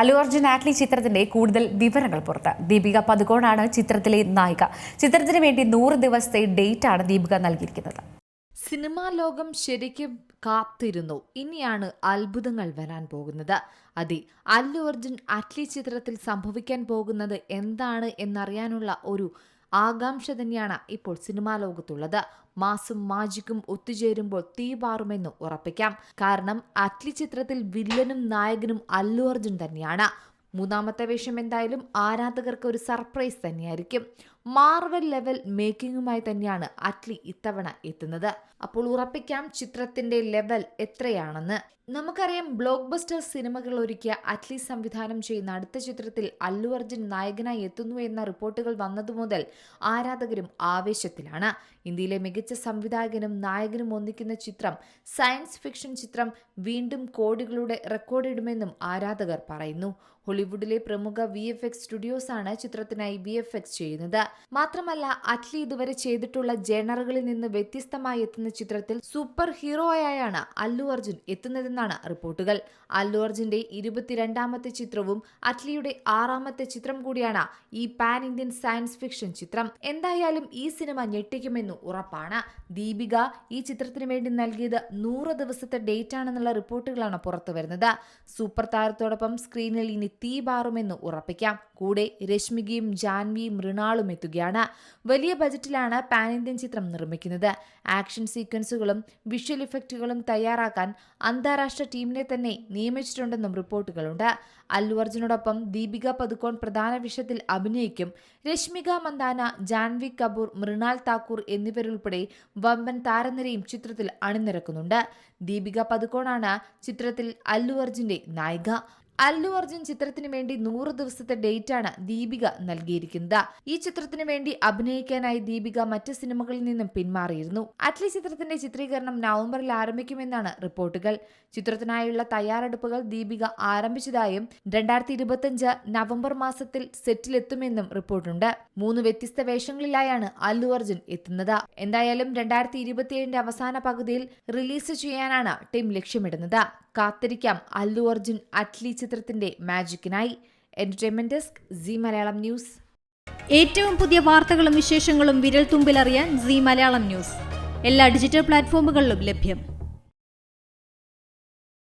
Allu Arjun Attlee ചിത്രത്തിന്റെ കൂടുതൽ വിവരങ്ങൾ പുറത്ത്. ദീപിക പതുകോണാണ് ചിത്രത്തിലെ നായിക. ചിത്രത്തിന് വേണ്ടി നൂറ് ദിവസത്തെ ഡേറ്റ് ആണ് ദീപിക നൽകിയിരിക്കുന്നത്. സിനിമാ ലോകം ശരിക്കും കാത്തിരുന്നു. ഇനിയാണ് അത്ഭുതങ്ങൾ വരാൻ പോകുന്നത്. അതെ അല്ലു അർജുൻ അറ്റ്ലി ചിത്രത്തിൽ സംഭവിക്കാൻ പോകുന്നത് എന്താണ് എന്നറിയാനുള്ള ഒരു ആകാംക്ഷ തന്നെയാണ് ഇപ്പോൾ സിനിമാ ലോകത്തുള്ളത്. മാസും മാജിക്കും ഒത്തുചേരുമ്പോൾ തീ പാറുമെന്ന് ഉറപ്പിക്കാം. കാരണം അറ്റ്ലി ചിത്രത്തിൽ വില്ലനും നായകനും അല്ലു അർജുൻ തന്നെയാണ്. മൂന്നാമത്തെ വേഷം എന്തായാലും ആരാധകർക്ക് ഒരു സർപ്രൈസ് തന്നെയായിരിക്കും. മാർവൽ ലെവൽ മേക്കിങ്ങുമായി തന്നെയാണ് അറ്റ്ലി ഇത്തവണ എത്തുന്നത്. അപ്പോൾ ഉറപ്പിക്കാം ചിത്രത്തിന്റെ ലെവൽ എത്രയാണെന്ന്. നമുക്കറിയാം ബ്ലോക്ക് ബസ്റ്റർ സിനിമകൾ ഒരുക്കിയ അറ്റ്ലി സംവിധാനം ചെയ്യുന്ന അടുത്ത ചിത്രത്തിൽ അല്ലു അർജുൻ നായകനായി എത്തുന്നു എന്ന റിപ്പോർട്ടുകൾ വന്നതു മുതൽ ആരാധകരും ആവേശത്തിലാണ്. ഇന്ത്യയിലെ മികച്ച സംവിധായകനും നായകനും ഒന്നിക്കുന്ന ചിത്രം സയൻസ് ഫിക്ഷൻ ചിത്രം വീണ്ടും കോടികളുടെ റെക്കോർഡിടുമെന്നും ആരാധകർ പറയുന്നു. ഹോളിവുഡിലെ പ്രമുഖ വി എഫ് എക്സ് സ്റ്റുഡിയോസാണ് ചിത്രത്തിനായി വി എഫ് എക്സ് ചെയ്യുന്നത്. മാത്രമല്ല അറ്റ്ലി ഇതുവരെ ചെയ്തിട്ടുള്ള ജേണറുകളിൽ നിന്ന് വ്യത്യസ്തമായി എത്തുന്ന ചിത്രത്തിൽ സൂപ്പർ ഹീറോയായാണ് അല്ലു അർജുൻ എത്തുന്നതെന്നാണ് റിപ്പോർട്ടുകൾ. അല്ലു അർജുന്റെ ഇരുപത്തിരണ്ടാമത്തെ ചിത്രവും അറ്റ്ലിയുടെ ആറാമത്തെ ചിത്രം കൂടിയാണ് ഈ പാൻ ഇന്ത്യൻ സയൻസ് ഫിക്ഷൻ ചിത്രം. എന്തായാലും ഈ സിനിമ ഞെട്ടിക്കുമെന്ന് ഉറപ്പാണ്. ദീപിക ഈ ചിത്രത്തിന് വേണ്ടി നൽകിയത് നൂറ് ദിവസത്തെ ഡേറ്റ് ആണെന്നുള്ള റിപ്പോർട്ടുകളാണ് പുറത്തു വരുന്നത്. സൂപ്പർ താരത്തോടൊപ്പം സ്ക്രീനിൽ ഇനി തീ പാറുമെന്ന് ഉറപ്പിക്കാം. കൂടെ രശ്മികയും ജാൻവിയും മൃണാളും എത്തുകയാണ് വലിയ ബജറ്റിലാണ് പാൻ ഇന്ത്യൻ ചിത്രം നിർമ്മിക്കുന്നത്. ആക്ഷൻ സീക്വൻസുകളും വിഷ്വൽ ഇഫക്റ്റുകളും തയ്യാറാക്കാൻ അന്താരാഷ്ട്ര ടീമിനെ തന്നെ നിയമിച്ചിട്ടുണ്ടെന്നും റിപ്പോർട്ടുകളുണ്ട്. അല്ലു അർജുനോടൊപ്പം ദീപിക പതുക്കോൺ പ്രധാന വിഷയത്തിൽ അഭിനയിക്കും രശ്മിക മന്ദാന ജാൻവി കപൂർ മൃണാൽ താക്കൂർ എന്നിവരുൾപ്പെടെ വമ്പൻ താരനിരയും ചിത്രത്തിൽ അണിനിരക്കുന്നുണ്ട്. ദീപിക പതുക്കോണാണ് ചിത്രത്തിൽ അല്ലു അർജുന്റെ നായിക. അല്ലു അർജുൻ ചിത്രത്തിന് വേണ്ടി നൂറ് ദിവസത്തെ ഡേറ്റാണ് ദീപിക നൽകിയിരിക്കുന്നത്. ഈ ചിത്രത്തിന് വേണ്ടി അഭിനയിക്കാനായി ദീപിക മറ്റ് സിനിമകളിൽ നിന്നും പിന്മാറിയിരുന്നു. അറ്റ്ലി ചിത്രത്തിന്റെ ചിത്രീകരണം നവംബറിൽ ആരംഭിക്കുമെന്നാണ് റിപ്പോർട്ടുകൾ. ചിത്രത്തിനായുള്ള തയ്യാറെടുപ്പുകൾ ദീപിക ആരംഭിച്ചതായും രണ്ടായിരത്തി ഇരുപത്തിയഞ്ച് നവംബർ മാസത്തിൽ സെറ്റിലെത്തുമെന്നും റിപ്പോർട്ടുണ്ട്. മൂന്ന് വ്യത്യസ്ത വേഷങ്ങളിലായാണ് അല്ലു അർജുൻ എത്തുന്നത്. എന്തായാലും രണ്ടായിരത്തി ഇരുപത്തിയേഴിന്റെ അവസാന പകുതിയിൽ റിലീസ് ചെയ്യാനാണ് ടീം ലക്ഷ്യമിടുന്നത്. കാത്തിരിക്കാം. അല്ലു അർജുൻ അറ്റ്ലി ചിത്രത്തിന്റെ മാജിക്കിനായി. Entertainment desk Zee Malayalam news. ഏറ്റവും പുതിയ വാർത്തകളും വിശേഷങ്ങളും വിരൽ തുമ്പിലറിയാൻ സി മലയാളം ന്യൂസ്. എല്ലാ ഡിജിറ്റൽ പ്ലാറ്റ്ഫോമുകളിലും ലഭ്യം.